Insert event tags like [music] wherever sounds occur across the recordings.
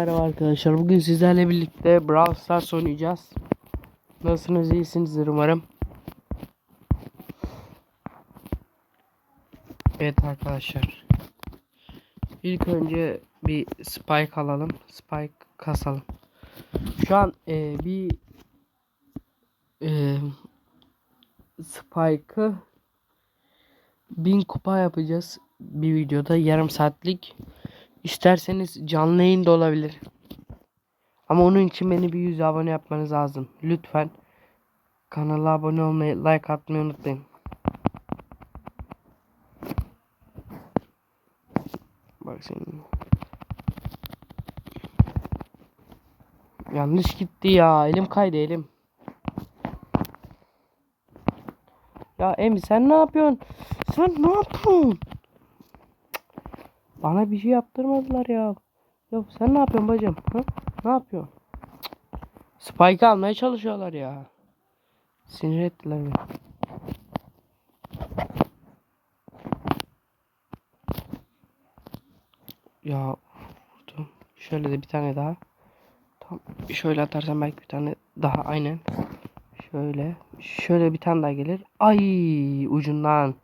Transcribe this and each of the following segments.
Merhaba arkadaşlar. Bugün sizlerle birlikte Brawl Stars oynayacağız. Nasılsınız? İyisinizdir umarım. Evet arkadaşlar. İlk önce bir spike alalım. Spike kasalım. Şu an e, bir e, spike'ı 1000 kupa yapacağız bir videoda yarım saatlik. İsterseniz canlı yayın da olabilir. Ama onun için beni bir 100 abone yapmanız lazım. Lütfen kanala abone olmayı, like atmayı unutmayın. Bak senin. Yanlış gitti ya. Elim kaydı elim. Ya Emi sen ne yapıyorsun? Sen ne yapıyorsun? Bana bir şey yaptırmadılar ya. Ya sen ne yapıyorsun bacım? Ha? Ne yapıyorsun? Spike almaya çalışıyorlar ya. Sinir ettiler beni. Ya vurdum. Şöyle de bir tane daha. Tam şöyle atarsam belki bir tane daha aynen. Şöyle. Şöyle bir tane daha gelir. Ay ucundan.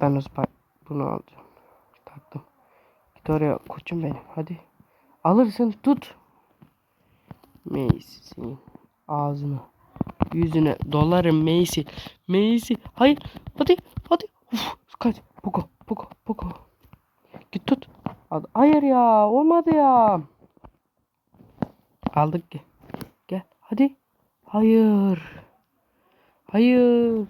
Ben o spike bunu alacağım. Oraya koçum benim. Hadi. Alırsın tut. Macy ağzını. Yüzüne dolarım Macy. Macy. Hayır. Hadi. Hadi. Uf, kaç. Poco. Poco. Poco. Git tut. Hayır ya. Olmadı ya. Aldık ki. Gel. Hadi. Hayır. Hayır.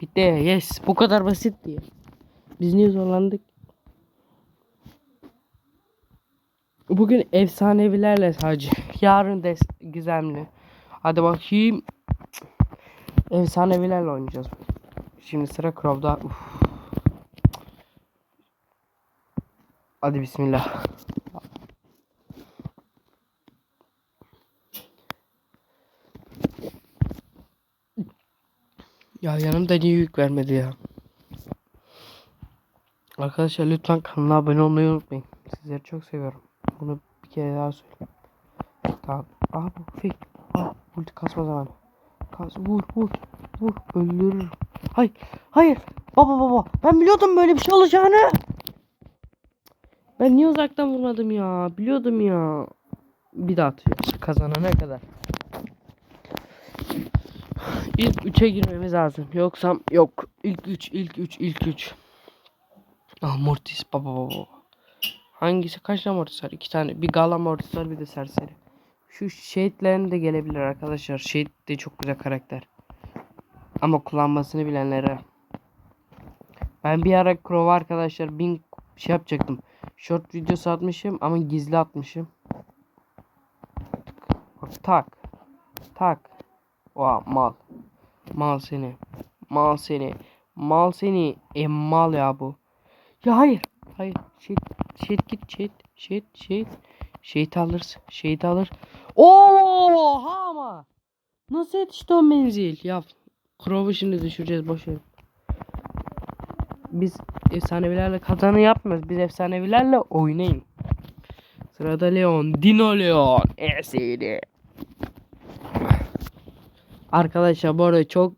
Bitti. Yes. Bu kadar basit diye. Biz niye zorlandık? Bugün efsanevilerle sadece. Yarın da gizemli. Hadi bakayım. Efsanevilerle oynayacağız. Şimdi sıra Crow'da. Uf. Hadi bismillah. Ya yanımda niye yük vermedi ya? Arkadaşlar lütfen kanala abone olmayı unutmayın. Sizleri çok seviyorum. Bunu bir kere daha söyleyeyim. Tamam. Aa bu fake. Aa ulti kasma zamanı. Kas vur vur vur öldürür. Hayır hayır. Baba baba ben biliyordum böyle bir şey olacağını. Ben niye uzaktan vurmadım ya? Biliyordum ya. Bir daha atıyor. Kazanana kadar. İlk 3'e girmemiz lazım. Yoksa yok. İlk 3, ilk 3, ilk 3. Ah Mortis baba baba. Hangisi kaç tane Mortis var? İki tane. Bir Gala Mortis var bir de Serseri. Şu Shade'lerin de gelebilir arkadaşlar. Shade de çok güzel karakter. Ama kullanmasını bilenlere. Ben bir ara Crow arkadaşlar bin şey yapacaktım. Short videosu atmışım ama gizli atmışım. Bak tak. Tak. Oha mal. Mal seni. Mal seni. Mal seni. E mal ya bu. Ya hayır. Hayır. Şey, şey git şey şey şey Şehit alırız. Şehit alır. Oha ama. Nasıl yetişti o menzil? Ya Crow'u şimdi düşüreceğiz boş ver. Biz efsanevilerle kazanı yapmıyoruz. Biz efsanevilerle oynayın. Sırada Leon. Dino Leon. Esiydi. Arkadaşlar bu arada çok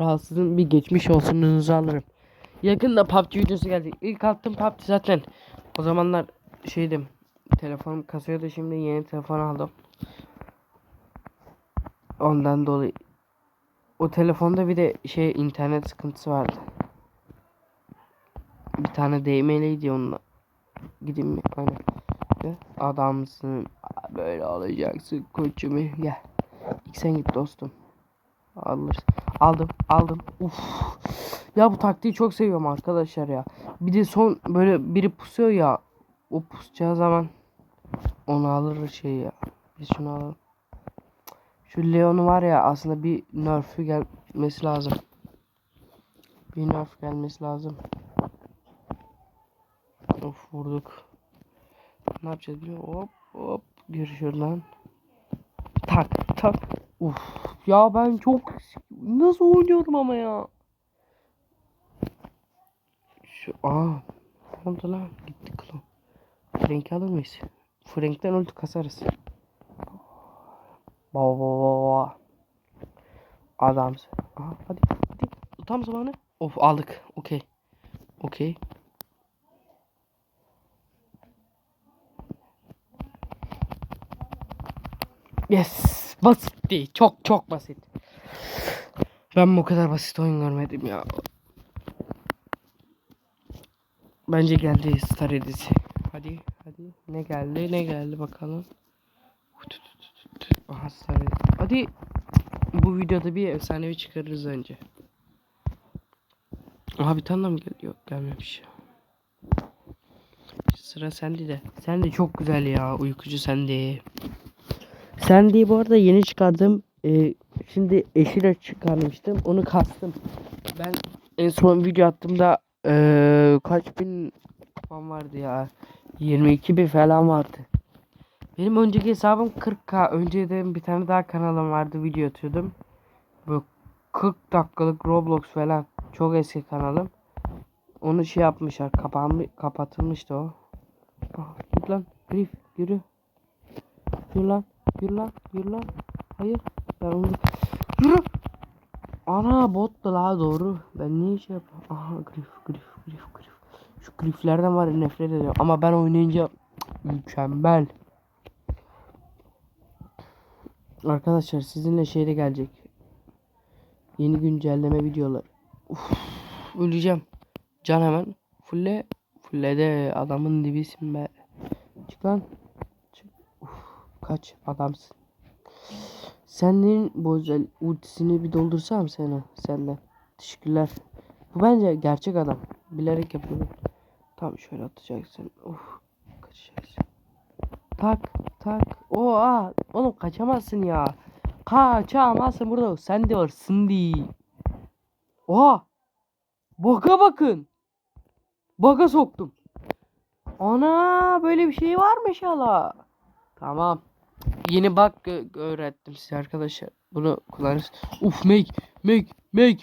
rahatsızım. Bir geçmiş olsununuzu alırım. Yakında PUBG videosu geldi. İlk attım PUBG zaten. O zamanlar şeydim. Telefonum kasıyordu şimdi yeni telefon aldım. Ondan dolayı. O telefonda bir de şey internet sıkıntısı vardı. Bir tane değmeliydi onunla. Gideyim mi? Aynen. Adamsın. Böyle olacaksın koçum. Gel. İlk sen git dostum. Alırsın. Aldım. Aldım. Uf. Ya bu taktiği çok seviyorum arkadaşlar ya. Bir de son böyle biri pusuyor ya. O pusacağı zaman onu alır şey ya. Biz şunu alalım. Şu Leon'u var ya aslında bir nerf'ü gelmesi lazım. Bir nerf gelmesi lazım. Of vurduk. Ne yapacağız biliyor musun? Hop hop. Gir şuradan. Tak tak. Uf. Ya ben çok nasıl oynuyorum ama ya. Şu aa. Ne oldu lan? Gitti klon. Frank'i alır mıyız? Frank'ten ulti kasarız. Baba. Adamsın. Aha hadi hadi. Tam zamanı. Of aldık. Okey. Okey. Yes. Basitti. Çok çok basit. Ben bu kadar basit oyun görmedim ya. Bence geldi Star Edisi. Hadi hadi. Ne geldi ne geldi bakalım. Aha Star Edisi. Hadi. Bu videoda bir efsanevi çıkarırız önce. Aha bir tane mı geliyor? Gelmemiş. Sıra sende de. Sen de çok güzel ya. Uykucu sende. Sandy'yi bu arada yeni çıkardım. Ee, şimdi eşiyle çıkarmıştım. Onu kastım. Ben en son video attığımda ee, kaç bin kupam vardı ya. 22 bin falan vardı. Benim önceki hesabım 40k. Önceden bir tane daha kanalım vardı. Video atıyordum. Bu 40 dakikalık Roblox falan. Çok eski kanalım. Onu şey yapmışlar. Kapanmış, kapatılmıştı o. Ah, git lan. Grif yürü. Yürü lan. Yürü lan. Yürü lan. Hayır. Ben onu... Yürü. Ana bottu la doğru. Ben niye şey yapıyorum? Aha grif grif grif grif. Şu griflerden var ya nefret ediyorum. Ama ben oynayınca mükemmel. Arkadaşlar sizinle şeyde gelecek. Yeni güncelleme videolar. Uf, öleceğim. Can hemen. Fulle. Fulle de adamın dibisin be. Çık lan. Çık. Uf, kaç adamsın. Senin bu özel ultisini bir doldursam sana senden. Teşekkürler. Bu bence gerçek adam. Bilerek yapıyor. Tam şöyle atacaksın. Uf. Kaçacaksın. Tak tak. Oha. Oğlum kaçamazsın ya. Kaçamazsın burada. Sen de varsın di. Oha. Baka bakın. Baka soktum. Ana böyle bir şey varmış hala. Tamam. Yeni bug öğrettim size arkadaşlar. Bunu kullanırız. Uf make make make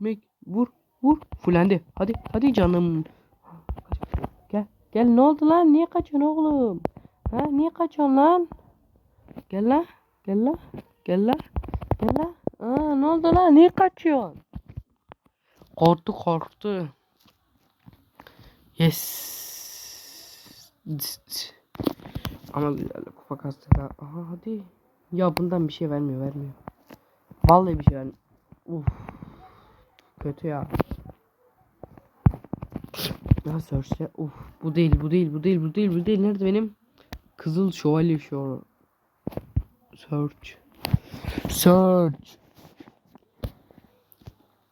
make vur vur fullendi. Hadi hadi canım. Gel gel ne oldu lan? Niye kaçıyorsun oğlum? Ha niye kaçıyorsun lan? Gel lan. Gel lan. Gel lan. Gel lan. Aa, ne oldu lan? Niye kaçıyorsun? Korktu korktu. Yes. Ama kupa kastık ha. Aha hadi. Ya bundan bir şey vermiyor vermiyor. Vallahi bir şey vermiyor. Uf. Kötü ya. Ya search'te uf bu değil bu değil bu değil bu değil bu değil nerede benim kızıl şövalye şu search search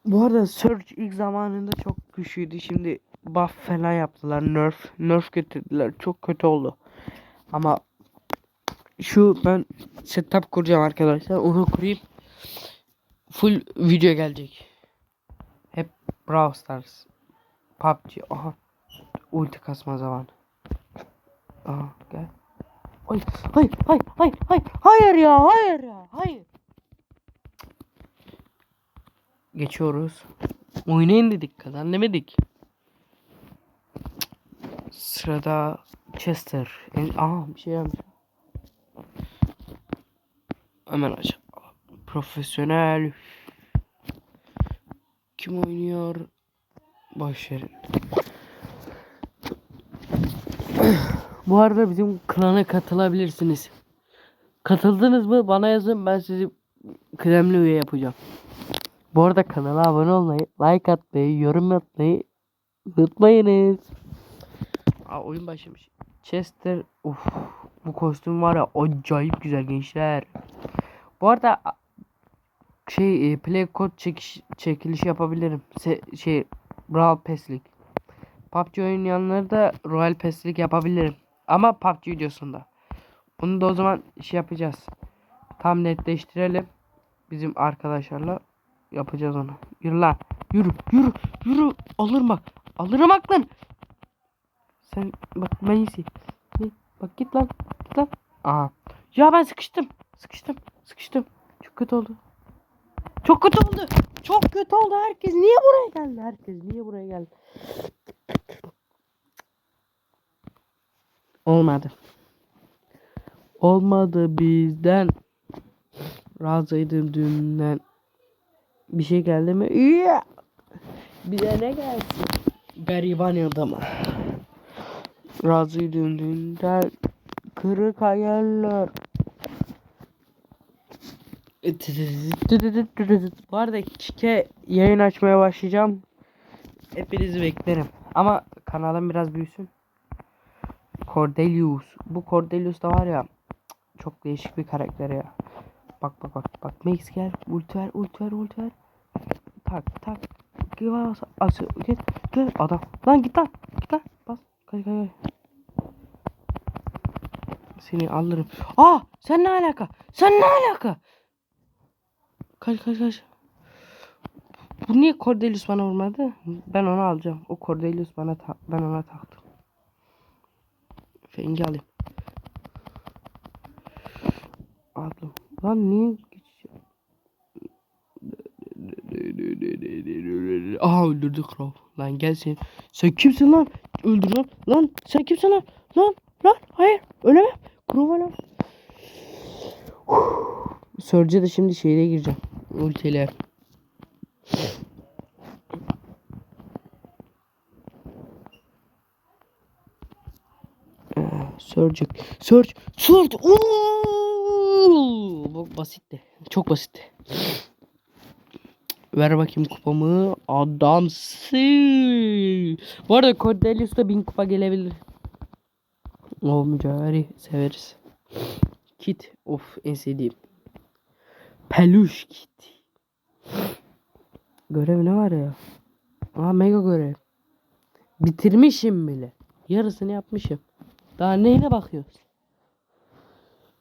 bu arada search ilk zamanında çok güçlüydü şimdi buff falan yaptılar nerf nerf getirdiler çok kötü oldu ama şu ben setup kuracağım arkadaşlar. Onu kurayım. Full video gelecek. Hep Brawl Stars PUBG aha. Ulti kasma zaman aha gel. Ay, hayır, hayır, hayır, hayır, hayır ya, hayır ya, hayır. Geçiyoruz. Oynayın dedik, kazan demedik. Sırada Chester. En, aha bir şey yapmış. Hemen aç. Profesyonel. Kim oynuyor? Başarın. Bu arada bizim klana katılabilirsiniz. Katıldınız mı? Bana yazın ben sizi kıdemli üye yapacağım. Bu arada kanala abone olmayı, like atmayı, yorum atmayı unutmayınız. Aa oyun başlamış. Chester, uf, bu kostüm var ya acayip güzel gençler. Bu arada şey e, play code çekiş, çekiliş yapabilirim. Se, şey Brawl Pass'lik. PUBG oynayanları da Royal Pass'lik yapabilirim. Ama PUBG videosunda. Bunu da o zaman şey yapacağız. Tam netleştirelim. Bizim arkadaşlarla yapacağız onu. Yürü lan. Yürü yürü yürü. Alırım bak. Alırım aklın. Sen bak ben iyisi. Bak git lan. Git lan. Aha. Ya ben sıkıştım. Sıkıştım. Sıkıştım. Çok kötü oldu. Çok kötü oldu. Çok kötü oldu. Herkes niye buraya geldi? Herkes niye buraya geldi? Olmadı. Olmadı bizden. Razıydım dünden. Bir şey geldi mi? Bize ne gelsin? Gariban adamı. Razıydım dünden. Kırık hayaller. Bu arada Kike yayın açmaya başlayacağım. Hepinizi beklerim. Ama kanalım biraz büyüsün. Cordelius. Bu Cordelius da var ya çok değişik bir karakter ya. Bak bak bak bak Max gel ulti ver ulti ver ulti ver. Tak tak. Git git adam. Lan git lan git lan. Kaç kaç kaç. Seni alırım. Aa sen ne alaka? Sen ne alaka? Kaç kaç kaç. Bu niye Cordelius bana vurmadı? Ben onu alacağım. O Cordelius bana ben ona taktım. Fengi alayım. Aldım. Lan niye? Aha öldürdü Crow. Lan gel sen. Sen kimsin lan? Öldür lan. Lan sen kimsin lan? Lan lan hayır ölemem. Ölemem. Surge'e [sighs] de şimdi şeyle gireceğim. Surge. Surge. Surge. Oo! Bu basitti. Çok basitti. Ver bakayım kupamı. Adamsın. Bu arada Cordelius'ta bin kupa gelebilir. O mücadele severiz. Kit. Of en sevdiğim. Peluş kit. Görev ne var ya? Aa mega görev. Bitirmişim bile. Yarısını yapmışım. Daha neyine bakıyoruz?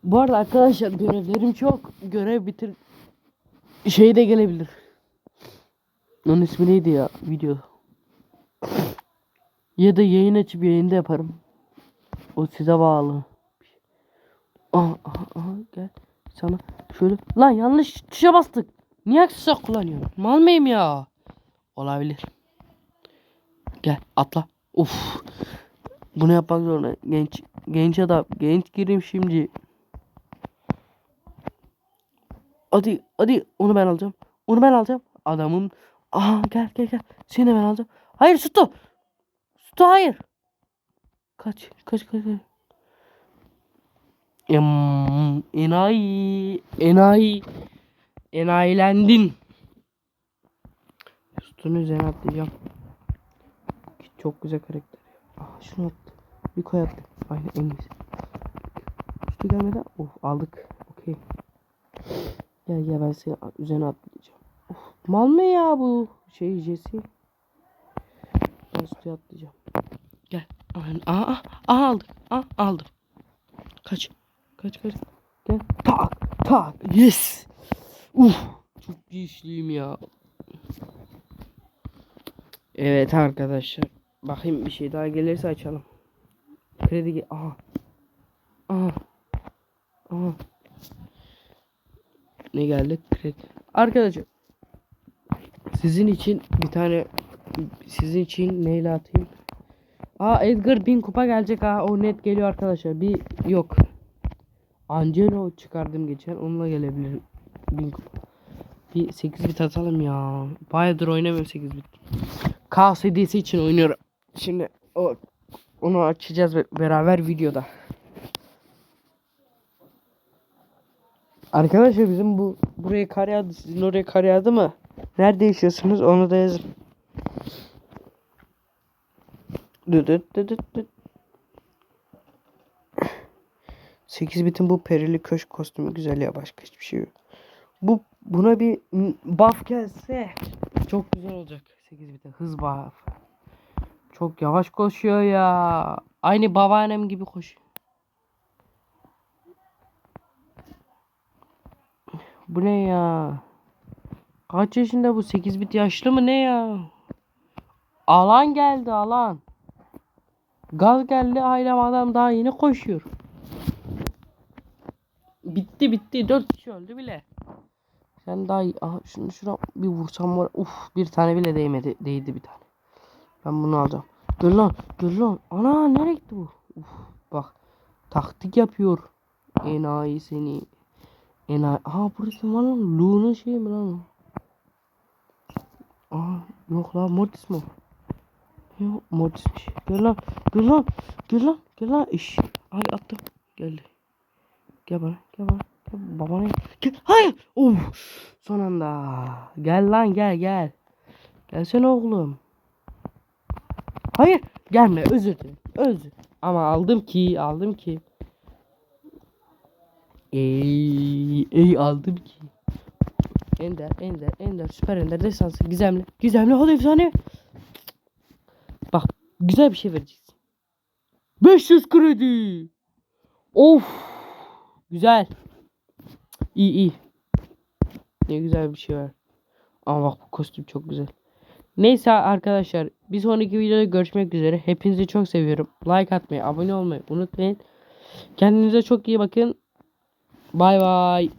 Bu arada arkadaşlar görevlerim çok. Görev bitir şey de gelebilir. Onun ismi neydi ya video? Ya da yayın açıp yayında yaparım. O size bağlı. Aha, aha, aha gel. Sana şöyle. Lan yanlış tuşa bastık. Niye aksesuar kullanıyorum? Mal mıyım ya? Olabilir. Gel atla. Uf. Bunu yapmak zorunda. Genç genç adam. Genç gireyim şimdi. Hadi hadi onu ben alacağım. Onu ben alacağım. Adamın. Aha gel gel gel. Seni ben alacağım. Hayır Suto. Suto hayır. Kaç kaç kaç. kaç. Em, enayi. Enayi. Enayilendin. Suto'nun üzerine atlayacağım. Çok güzel karakter. Ah şunu attı. Bir koy attı. Aynen en iyisi. Üstü gelmeden. Of aldık. Okey. Gel gel ben seni üzerine atlayacağım. Mal mı ya bu? Şey Jesse. Ben üstüne atlayacağım. Gel. Aa, aa, aa aldık. Aa aldım. Kaç. Kaç kaç. Gel. Tak tak. Yes. Uf. Çok güçlüyüm ya. Evet arkadaşlar. Bakayım bir şey daha gelirse açalım. Kredi ge- aha. Aha. Aha. Ne geldi? Kredi. Arkadaşlar. Sizin için bir tane sizin için neyle atayım? Aa Edgar bin kupa gelecek ha. O net geliyor arkadaşlar. Bir yok. Angelo çıkardım geçen. Onunla gelebilir. Bin kupa. Bir 8 bit atalım ya. Bayağıdır oynamıyorum 8 bit. Chaos hediyesi için oynuyorum. Şimdi o onu açacağız be- beraber videoda. Arkadaşlar bizim bu buraya kar yağdı. Sizin oraya kar yağdı mı? Nerede yaşıyorsunuz? Onu da yazın. Dıt dıt dıt. 8 bitin bu perili köşk kostümü güzel ya başka hiçbir şey yok. Bu buna bir buff gelse çok güzel olacak 8 bitin hız buff. Çok yavaş koşuyor ya. Aynı babaannem gibi koşuyor. Bu ne ya? Kaç yaşında bu? 8 bit yaşlı mı ne ya? Alan geldi alan. Gaz geldi ailem adam daha yeni koşuyor. Bitti bitti. 4 kişi öldü bile. Sen daha iyi. Aha şunu şuna bir vursam var. Uf bir tane bile değmedi. Değdi bir tane. Ben bunu alacağım. Gel lan. Gel lan. Ana nereye gitti bu? Uf. Bak. Taktik yapıyor. Enayi seni. Enayi. Aa burası var lan? Lu'nun şeyi mi lan? Aa yok lan Mortis mi? Yok Mortis'miş. Gel lan. Gel lan. Gel lan. Gel lan. İş. Ay attım. Geldi. Gel bana. Gel bana. Gel babana gel. Hayır. Of. Son anda. Gel lan gel gel. Gelsene oğlum. Hayır. Gelme. Özür dilerim. Özür. Ama aldım ki. Aldım ki. Ey, ey aldım ki. Ender, Ender, Ender, Süper Ender, Destansı, Gizemli, Gizemli, hadi efsane. Bak, güzel bir şey vereceksin. 500 kredi. Of. Güzel. İyi iyi. Ne güzel bir şey var. Ama bak bu kostüm çok güzel. Neyse arkadaşlar bir sonraki videoda görüşmek üzere. Hepinizi çok seviyorum. Like atmayı, abone olmayı unutmayın. Kendinize çok iyi bakın. Bay bay.